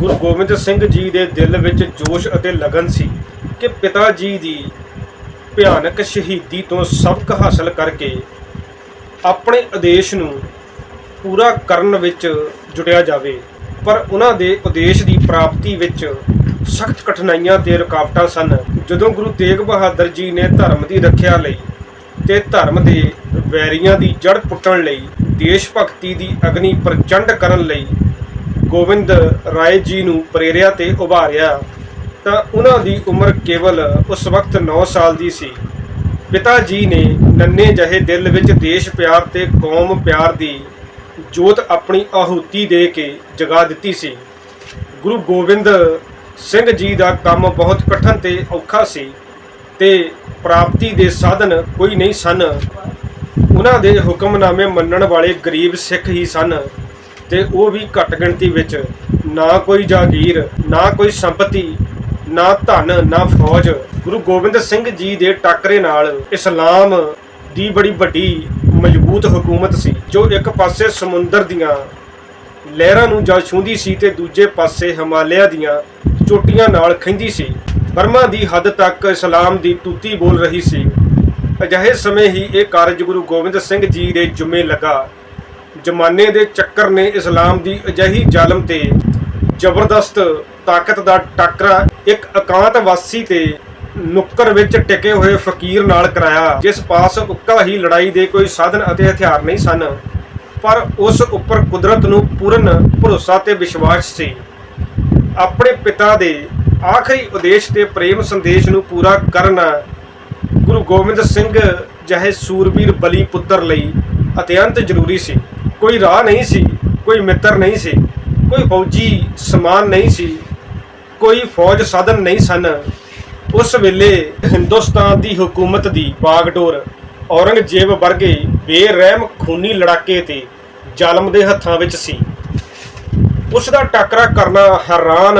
ਗੁਰੂ ਗੋਬਿੰਦ ਸਿੰਘ ਜੀ ਦੇ ਦਿਲ ਵਿੱਚ ਜੋਸ਼ ਅਤੇ ਲਗਨ ਸੀ ਕਿ ਪਿਤਾ ਜੀ ਦੀ ਭਿਆਨਕ ਸ਼ਹੀਦੀ ਤੋਂ ਸਬਕ ਹਾਸਲ ਕਰਕੇ ਆਪਣੇ ਆਦੇਸ਼ ਨੂੰ ਪੂਰਾ ਕਰਨ ਵਿੱਚ ਜੁਟਿਆ ਜਾਵੇ। ਪਰ ਉਹਨਾਂ ਦੇ ਉਦੇਸ਼ ਦੀ ਪ੍ਰਾਪਤੀ ਵਿੱਚ ਸਖਤ ਕਠਿਨਾਈਆਂ ਤੇ ਰੁਕਾਵਟਾਂ ਸਨ। ਜਦੋਂ ਗੁਰੂ ਤੇਗ ਬਹਾਦਰ ਜੀ ਨੇ ਧਰਮ ਦੀ ਰੱਖਿਆ ਲਈ ਤੇ ਧਰਮ ਦੇ ਵੈਰੀਆਂ ਦੀ ਜੜ ਪੁੱਟਣ ਲਈ, ਦੇਸ਼ ਭਗਤੀ ਦੀ ਅਗਨੀ ਪ੍ਰਚੰਡ ਕਰਨ ਲਈ ਗੋਬਿੰਦ ਰਾਏ ਜੀ ਨੂੰ ਪ੍ਰੇਰਿਆ ਤੇ ਉਭਾਰਿਆ, ਤਾਂ ਉਹਨਾਂ ਦੀ ਉਮਰ ਕੇਵਲ ਉਸ ਵਕਤ 9 ਸਾਲ ਦੀ ਸੀ। ਪਿਤਾ ਜੀ ਨੇ ਨੰਨੇ ਜਿਹੇ ਦਿਲ ਵਿੱਚ ਦੇਸ਼ ਪਿਆਰ ਤੇ ਕੌਮ ਪਿਆਰ ਦੀ ਜੋਤ ਆਪਣੀ ਆਹੂਤੀ ਦੇ ਕੇ ਜਗਾ ਦਿੱਤੀ ਸੀ। ਗੁਰੂ ਗੋਬਿੰਦ ਸਿੰਘ ਜੀ ਦਾ ਕੰਮ ਬਹੁਤ ਕਠਨ ਤੇ ਔਖਾ ਸੀ ਤੇ ਪ੍ਰਾਪਤੀ ਦੇ ਸਾਧਨ ਕੋਈ ਨਹੀਂ ਸਨ। ਉਹਨਾਂ ਦੇ ਹੁਕਮਨਾਮੇ ਮੰਨਣ ਵਾਲੇ ਗਰੀਬ ਸਿੱਖ ਹੀ ਸਨ। ਤੇ ਉਹ ਵੀ ਘੱਟ ਗਿਣਤੀ ਵਿੱਚ। ਨਾ ਕੋਈ ਜਾਗੀਰ, ਨਾ ਕੋਈ ਸੰਪਤੀ, ਨਾ ਧਨ, ਨਾ ਫੌਜ। ਗੁਰੂ ਗੋਬਿੰਦ ਸਿੰਘ ਜੀ ਦੇ ਟਾਕਰੇ ਨਾਲ ਇਸਲਾਮ ਦੀ ਬੜੀ ਵੱਡੀ ਮਜ਼ਬੂਤ ਹਕੂਮਤ ਸੀ, ਜੋ ਇੱਕ ਪਾਸੇ ਸਮੁੰਦਰ ਦੀਆਂ ਲਹਿਰਾਂ ਨੂੰ ਜਾਂ ਛੂੰਹਦੀ ਸੀ ਤੇ ਦੂਜੇ ਪਾਸੇ ਹਿਮਾਲਿਆ ਦੀਆਂ ਚੋਟੀਆਂ ਨਾਲ ਖਿੰਦੀ ਸੀ। ਬਰਮਾ ਦੀ ਹੱਦ ਤੱਕ ਇਸਲਾਮ ਦੀ ਤੂਤੀ ਬੋਲ ਰਹੀ ਸੀ। ਅਜਿਹੇ ਸਮੇਂ ਹੀ ਇਹ ਕਾਰਜ ਗੁਰੂ ਗੋਬਿੰਦ ਸਿੰਘ ਜੀ ਦੇ ਜੁਮੇ ਲੱਗਾ। ਜ਼ਮਾਨੇ ਦੇ ਚੱਕਰ ਨੇ ਇਸਲਾਮ ਦੀ ਅਜਿਹੀ ਜ਼ਾਲਮ ਤੇ ਜ਼ਬਰਦਸਤ ਤਾਕਤ ਦਾ ਟਾਕਰਾ ਇੱਕ ਇਕਾਂਤ ਵਾਸੀ ਤੇ ਨੁੱਕਰ ਵਿੱਚ ਟਿਕੇ ਹੋਏ ਫਕੀਰ ਨਾਲ ਕਰਾਇਆ, ਜਿਸ ਪਾਸ ਉੱਕਾ ਹੀ ਲੜਾਈ ਦੇ ਕੋਈ ਸਾਧਨ ਅਤੇ ਹਥਿਆਰ ਨਹੀਂ ਸਨ, ਪਰ ਉਸ ਉੱਪਰ ਕੁਦਰਤ ਨੂੰ ਪੂਰਨ ਭਰੋਸਾ ਤੇ ਵਿਸ਼ਵਾਸ ਸੀ। ਆਪਣੇ ਪਿਤਾ ਦੇ ਆਖਰੀ ਉਦੇਸ਼ ਤੇ ਪ੍ਰੇਮ ਸੰਦੇਸ਼ ਨੂੰ ਪੂਰਾ ਕਰਨਾ ਗੁਰੂ ਗੋਬਿੰਦ ਸਿੰਘ ਜਿਹੇ ਸੂਰਬੀਰ ਬਲੀ ਪੁੱਤਰ ਲਈ ਅਤਿਅੰਤ ਜ਼ਰੂਰੀ ਸੀ। ਕੋਈ ਰਾਹ ਨਹੀਂ ਸੀ, ਕੋਈ ਮਿੱਤਰ ਨਹੀਂ ਸੀ, ਕੋਈ ਫੌਜੀ ਸਮਾਨ ਨਹੀਂ ਸੀ, ਕੋਈ ਫੌਜ ਸਾਧਨ ਨਹੀਂ ਸਨ। ਉਸ ਵੇਲੇ ਹਿੰਦੁਸਤਾਨ ਦੀ ਹਕੂਮਤ ਦੀ ਬਾਗਡੋਰ ਔਰੰਗਜ਼ੇਬ ਵਰਗੇ ਬੇਰਹਿਮ ਖੂਨੀ ਲੜਾਕੇ ਤੇ ਜ਼ਾਲਮ ਦੇ ਹੱਥਾਂ ਵਿੱਚ ਸੀ। ਉਸ ਦਾ ਟਾਕਰਾ ਕਰਨਾ ਹੈਰਾਨ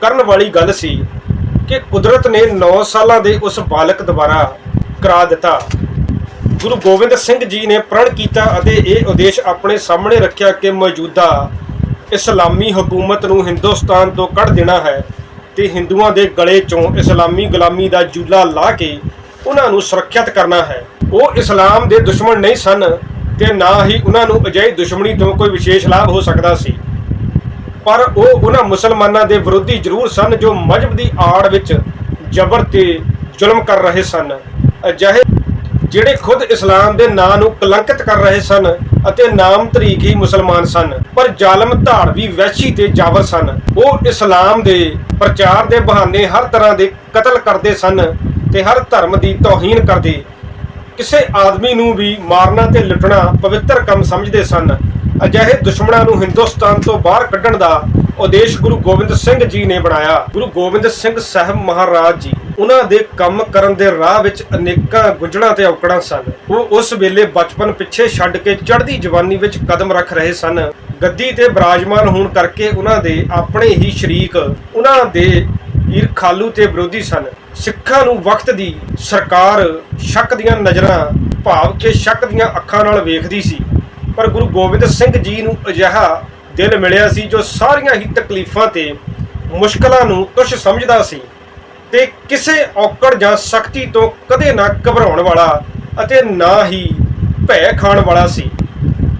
ਕਰਨ ਵਾਲੀ ਗੱਲ ਸੀ ਕਿ ਕੁਦਰਤ ਨੇ 9 ਸਾਲਾਂ ਦੇ ਉਸ ਬਾਲਕ ਦੁਆਰਾ ਕਰਾ ਦਿੱਤਾ। ਗੁਰੂ ਗੋਬਿੰਦ ਸਿੰਘ ਜੀ ਨੇ ਪ੍ਰਣ ਕੀਤਾ ਅਤੇ ਇਹ ਉਦੇਸ਼ ਆਪਣੇ ਸਾਹਮਣੇ ਰੱਖਿਆ ਕਿ ਮੌਜੂਦਾ ਇਸਲਾਮੀ ਹਕੂਮਤ ਨੂੰ ਹਿੰਦੁਸਤਾਨ ਤੋਂ ਕੱਢ ਦੇਣਾ ਹੈ ਤੇ ਹਿੰਦੂਆਂ ਦੇ ਗਲੇ ਚੋਂ ਇਸਲਾਮੀ ਗੁਲਾਮੀ ਦਾ ਜੂਲਾ ਲਾ ਕੇ ਉਹਨਾਂ ਨੂੰ ਸੁਰੱਖਿਅਤ ਕਰਨਾ ਹੈ। ਉਹ ਇਸਲਾਮ ਦੇ ਦੁਸ਼ਮਣ ਨਹੀਂ ਸਨ ਤੇ ਨਾ ਹੀ ਉਹਨਾਂ ਨੂੰ ਅਜਿਹੀ ਦੁਸ਼ਮਣੀ ਤੋਂ ਕੋਈ ਵਿਸ਼ੇਸ਼ ਲਾਭ ਹੋ ਸਕਦਾ ਸੀ। ਪਰ ਉਹ ਉਹਨਾਂ ਮੁਸਲਮਾਨਾਂ ਦੇ ਵਿਰੋਧੀ ਜ਼ਰੂਰ ਸਨ ਜੋ ਮਜਬ ਦੀ ਆੜ ਵਿੱਚ ਜ਼ਬਰ ਤੇ ਜ਼ੁਲਮ ਕਰ ਰਹੇ ਸਨ। ਅਜਿਹੇ ਜਿਹੜੇ ਖੁਦ ਇਸਲਾਮ ਦੇ ਨਾਂ ਨੂੰ ਕਲੰਕਿਤ ਕਰ ਰਹੇ ਸਨ ਅਤੇ ਨਾਮ ਤਰੀਕ ਹੀ ਮੁਸਲਮਾਨ ਸਨ, ਪਰ ਜ਼ਾਲਮ ਧਾੜਵੀ ਵਹਿਸ਼ੀ ਤੇ ਜਾਬਰ ਸਨ। ਉਹ ਇਸਲਾਮ ਦੇ ਪ੍ਰਚਾਰ ਦੇ ਬਹਾਨੇ ਹਰ ਤਰ੍ਹਾਂ ਦੇ ਕਤਲ ਕਰਦੇ ਸਨ ਤੇ ਹਰ ਧਰਮ ਦੀ ਤੋਹੀਨ ਕਰਦੇ। ਕਿਸੇ ਆਦਮੀ ਨੂੰ ਵੀ ਮਾਰਨਾ ਤੇ ਲੁੱਟਣਾ ਪਵਿੱਤਰ ਕੰਮ ਸਮਝਦੇ ਸਨ। ਅਜਿਹੇ ਦੁਸ਼ਮਣਾਂ ਨੂੰ ਹਿੰਦੁਸਤਾਨ ਤੋਂ ਬਾਹਰ ਕੱਢਣ ਦਾ ਉਦੇਸ਼ ਗੁਰੂ ਗੋਬਿੰਦ ਸਿੰਘ ਜੀ ਨੇ ਬਣਾਇਆ। ਗੁਰੂ ਗੋਬਿੰਦ ਸਿੰਘ ਸਾਹਿਬ ਮਹਾਰਾਜ ਜੀ। ਉਹਨਾਂ ਦੇ ਕੰਮ ਕਰਨ ਦੇ ਰਾਹ ਵਿੱਚ ਅਨੇਕਾਂ ਗੁੰਝਲਾਂ ਤੇ ਔਕੜਾਂ ਸਨ। ਉਹ ਉਸ ਵੇਲੇ ਬਚਪਨ ਪਿੱਛੇ ਛੱਡ ਕੇ ਚੜ੍ਹਦੀ ਜਵਾਨੀ ਵਿੱਚ ਕਦਮ ਰੱਖ ਰਹੇ ਸਨ। ਗੱਦੀ ਤੇ ਬਰਾਜਮਾਨ ਹੋਣ ਕਰਕੇ ਉਹਨਾਂ ਦੇ ਆਪਣੇ ਹੀ ਸ਼ਰੀਕ, ਉਹਨਾਂ ਦੇ ਈਰਖਾਲੂ ਤੇ ਵਿਰੋਧੀ ਸਨ। ਸਿੱਖਾਂ ਨੂੰ ਵਕਤ ਦੀ ਸਰਕਾਰ ਸ਼ੱਕ ਦੀਆਂ ਨਜ਼ਰਾਂ, ਭਾਵ ਕਿ ਸ਼ੱਕ ਦੀਆਂ ਅੱਖਾਂ ਨਾਲ ਵੇਖਦੀ ਸੀ। ਪਰ ਗੁਰੂ ਗੋਬਿੰਦ ਸਿੰਘ ਜੀ ਨੂੰ ਅਜਿਹਾ ਦਿਲ ਮਿਲਿਆ ਸੀ ਜੋ ਸਾਰੀਆਂ ਹੀ ਤਕਲੀਫਾਂ ਤੇ ਮੁਸ਼ਕਲਾਂ ਨੂੰ ਤੁਛ ਸਮਝਦਾ ਸੀ। ਤੇ ਕਿਸੇ ਔਕੜ ਜਾਂ ਸਖਤੀ ਤੋਂ ਕਦੇ ਨਾ ਘਬਰਾਉਣ ਵਾਲਾ ਅਤੇ ਨਾ ਹੀ ਭੈ ਖਾਣ ਵਾਲਾ ਸੀ।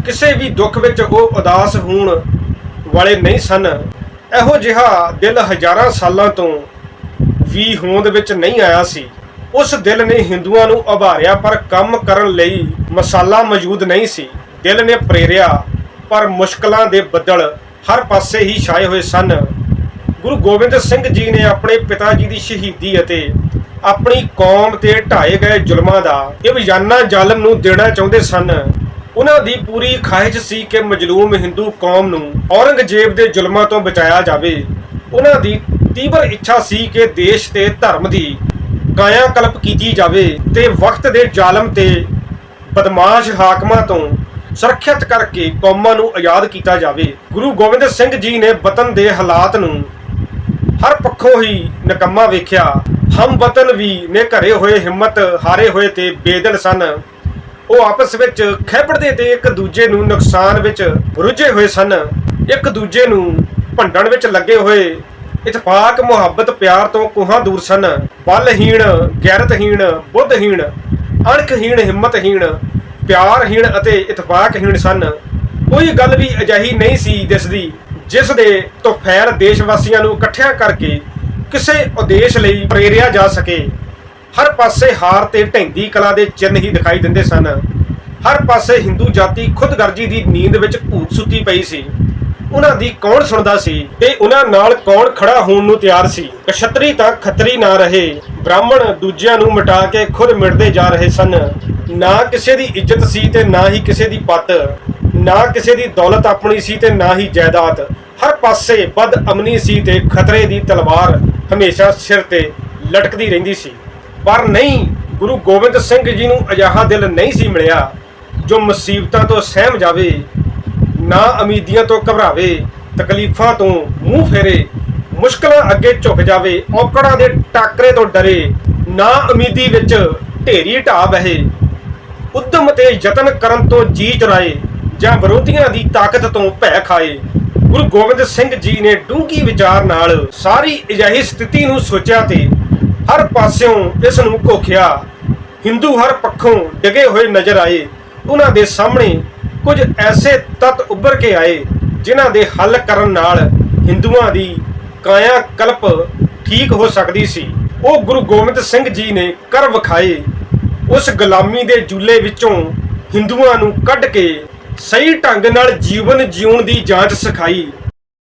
ਕਿਸੇ ਵੀ ਦੁੱਖ ਵਿੱਚ ਉਹ ਉਦਾਸ ਹੋਣ ਵਾਲੇ ਨਹੀਂ ਸਨ। ਇਹੋ ਜਿਹਾ ਦਿਲ ਹਜ਼ਾਰਾਂ ਸਾਲਾਂ ਤੋਂ ਵੀ ਹੋਂਦ ਵਿੱਚ ਨਹੀਂ ਆਇਆ ਸੀ। ਉਸ ਦਿਲ ਨੇ ਹਿੰਦੂਆਂ ਨੂੰ ਉਭਾਰਿਆ ਪਰ ਕੰਮ ਕਰਨ ਲਈ ਮਸਾਲਾ ਮੌਜੂਦ ਨਹੀਂ ਸੀ। ਦਿਲ ਨੇ ਪ੍ਰੇਰਿਆ, ਪਰ ਮੁਸ਼ਕਲਾਂ ਦੇ ਬੱਦਲ ਹਰ ਪਾਸੇ ਹੀ ਛਾਏ ਹੋਏ ਸਨ। ਗੁਰੂ ਗੋਬਿੰਦ ਸਿੰਘ ਜੀ ਨੇ ਆਪਣੇ ਪਿਤਾ ਜੀ ਦੀ ਸ਼ਹੀਦੀ ਅਤੇ ਆਪਣੀ ਕੌਮ ਤੇ ਢਾਏ ਗਏ ਜ਼ੁਲਮਾਂ ਦਾ ਇਹ ਵਿਜਾਨਾ ਜ਼ਾਲਮ ਨੂੰ ਦੇਣਾ ਚਾਹੁੰਦੇ ਸਨ। ਉਹਨਾਂ ਦੀ ਪੂਰੀ ਖਾਹਿਸ਼ ਸੀ ਕਿ ਮਜਲੂਮ ਹਿੰਦੂ ਕੌਮ ਨੂੰ ਔਰੰਗਜ਼ੇਬ ਦੇ ਜ਼ੁਲਮਾਂ ਤੋਂ ਬਚਾਇਆ ਜਾਵੇ। ਉਹਨਾਂ ਦੀ ਤੀਬਰ ਇੱਛਾ ਸੀ ਕਿ ਦੇਸ਼ ਤੇ ਧਰਮ ਦੀ ਕਾਇਆ ਕਲਪ ਕੀਤੀ ਜਾਵੇ ਤੇ ਵਕਤ ਦੇ ਜ਼ਾਲਮ ਤੇ ਬਦਮਾਸ਼ ਹਾਕਮਾਂ ਤੋਂ ਸੁਰੱਖਿਅਤ ਕਰਕੇ ਕੌਮਾਂ ਨੂੰ ਆਜ਼ਾਦ ਕੀਤਾ ਜਾਵੇ। ਗੁਰੂ ਗੋਬਿੰਦ ਸਿੰਘ ਜੀ ਨੇ ਵਤਨ ਦੇ ਹਾਲਾਤ ਨੂੰ ਹਰ ਪੱਖੋਂ ਹੀ ਨਿਕੰਮਾ ਵੇਖਿਆ। ਹਮ ਵਤਨ ਵੀ ਨੇ ਘਰੇ ਹੋਏ ਹਿੰਮਤ, ਹਾਰੇ ਹੋਏ ਤੇ ਬੇਦਲ ਸਨ। ਉਹ ਆਪਸ ਵਿੱਚ ਖੇਪੜਦੇ ਤੇ ਇੱਕ ਦੂਜੇ ਨੂੰ ਨੁਕਸਾਨ ਵਿੱਚ ਰੁੱਝੇ ਹੋਏ ਸਨ। ਇੱਕ ਦੂਜੇ ਨੂੰ ਭੰਡਣ ਵਿੱਚ ਲੱਗੇ ਹੋਏ। ਇਤਫਾਕ ਮੁਹੱਬਤ ਪਿਆਰ ਤੋਂ ਕੋਹਾਂ ਦੂਰ ਸਨ। ਬਲਹੀਣ, ਗੈਰਤਹੀਣ, ਬੁੱਧਹੀਣ, ਅਣਖਹੀਣ, ਹਿੰਮਤਹੀਣ, ਪਿਆਰਹੀਣ ਅਤੇ ਇਤਫਾਕਹੀਣ ਸਨ। ਕੋਈ ਗੱਲ ਵੀ ਅਜਿਹੀ ਨਹੀਂ ਸੀ ਦਿਸਦੀ। ਜਿਸ ਦੇ ਤੁਫੈਲ ਦੇਸ਼ ਵਾਸੀਆਂ ਨੂੰ ਇਕੱਠਿਆਂ ਕਰਕੇ ਕਿਸੇ ਉਦੇਸ਼ ਲਈ ਪ੍ਰੇਰਿਆ ਜਾ ਸਕੇ। ਹਰ ਪਾਸੇ ਹਾਰ ਤੇ ਢੈਂਦੀ ਕਲਾ ਦੇ ਚਿੰਨ੍ਹ ਹੀ ਦਿਖਾਈ ਦਿੰਦੇ ਸਨ। ਹਰ ਪਾਸੇ ਹਿੰਦੂ ਜਾਤੀ ਖੁਦਗਰਜੀ ਦੀ ਨੀਂਦ ਵਿੱਚ ਭੂਤ ਸੁੱਤੀ ਪਈ ਸੀ। ਉਹਨਾਂ ਦੀ ਕੌਣ ਸੁਣਦਾ ਸੀ ਤੇ ਉਹਨਾਂ ਨਾਲ ਕੌਣ ਖੜਾ ਹੋਣ ਨੂੰ ਤਿਆਰ ਸੀ? ਕਸ਼ਤਰੀ ਤਾਂ ਖੱਤਰੀ ਨਾ ਰਹੇ। ਬ੍ਰਾਹਮਣ ਦੂਜਿਆਂ ਨੂੰ ਮਿਟਾ ਕੇ ਖੁਦ ਮਿਟਦੇ ਜਾ ਰਹੇ ਸਨ। ਨਾ ਕਿਸੇ ਦੀ ਇੱਜ਼ਤ ਸੀ ਤੇ ਨਾ ਹੀ ਕਿਸੇ ਦੀ ਪਤ। ਨਾ ਕਿਸੇ ਦੀ ਦੌਲਤ ਆਪਣੀ ਸੀ ਤੇ ਨਾ ਹੀ ਜਾਇਦਾਦ। ਹਰ ਪਾਸੇ ਬਦ ਅਮਨੀ ਸੀ ਤੇ ਖਤਰੇ ਦੀ ਤਲਵਾਰ ਹਮੇਸ਼ਾ ਸਿਰ ਤੇ ਲਟਕਦੀ ਰਹਿੰਦੀ ਸੀ। ਪਰ ਨਹੀਂ, ਗੁਰੂ ਗੋਬਿੰਦ ਸਿੰਘ ਜੀ ਨੂੰ ਅਜਿਹਾ ਦਿਲ ਨਹੀਂ ਸੀ ਮਿਲਿਆ ਜੋ ਮੁਸੀਬਤਾਂ ਤੋਂ ਸਹਿਮ ਜਾਵੇ, ਨਾ ਉਮੀਦੀਆਂ ਤੋਂ ਘਬਰਾਵੇ, ਤਕਲੀਫਾਂ ਤੋਂ ਮੂੰਹ ਫੇਰੇ, ਮੁਸ਼ਕਲਾਂ ਅੱਗੇ ਝੁਕ ਜਾਵੇ, ਔਕੜਾਂ ਦੇ ਟਾਕਰੇ ਤੋਂ ਡਰੇ, ਨਾ ਉਮੀਦੀ ਵਿੱਚ ਢੇਰੀ ਢਾਹ ਬਹੇ ਉਦਮ ਤੇ ਯਤਨ ਕਰਨ ਤੋਂ ਜੀ ਚੁਰਾਏ ਜਾਂ ਵਿਰੋਧੀਆਂ ਦੀ ਤਾਕਤ ਤੋਂ ਭੈ ਖਾਏ। ਗੁਰੂ ਗੋਬਿੰਦ ਸਿੰਘ ਜੀ ਨੇ ਡੂੰਘੀ ਵਿਚਾਰ ਨਾਲ ਸਾਰੀ ਅਜਿਹੀ ਸਥਿਤੀ ਨੂੰ ਸੋਚਿਆ ਤੇ ਹਰ ਪਾਸਿਓਂ ਇਸ ਨੂੰ ਘੋਖਿਆ। ਹਿੰਦੂ ਹਰ ਪੱਖੋਂ ਡਿਗੇ ਹੋਏ ਨਜ਼ਰ ਆਏ। ਉਹਨਾਂ ਦੇ ਸਾਹਮਣੇ ਕੁਝ ਐਸੇ ਤੱਤ ਉੱਭਰ ਕੇ ਆਏ, ਜਿਨ੍ਹਾਂ ਦੇ ਹੱਲ ਕਰਨ ਨਾਲ ਹਿੰਦੂਆਂ ਦੀ ਕਾਇਆ ਕਲਪ ਠੀਕ ਹੋ ਸਕਦੀ ਸੀ। ਉਹ ਗੁਰੂ ਗੋਬਿੰਦ ਸਿੰਘ ਜੀ ਨੇ ਕਰ ਵਿਖਾਏ। ਉਸ ਗੁਲਾਮੀ ਦੇ ਜੂਲੇ ਵਿੱਚੋਂ ਹਿੰਦੂਆਂ ਨੂੰ ਕੱਢ ਕੇ ਸਹੀ ਢੰਗ ਨਾਲ ਜੀਵਨ ਜਿਉਣ ਦੀ ਜਾਂਚ ਸਿਖਾਈ।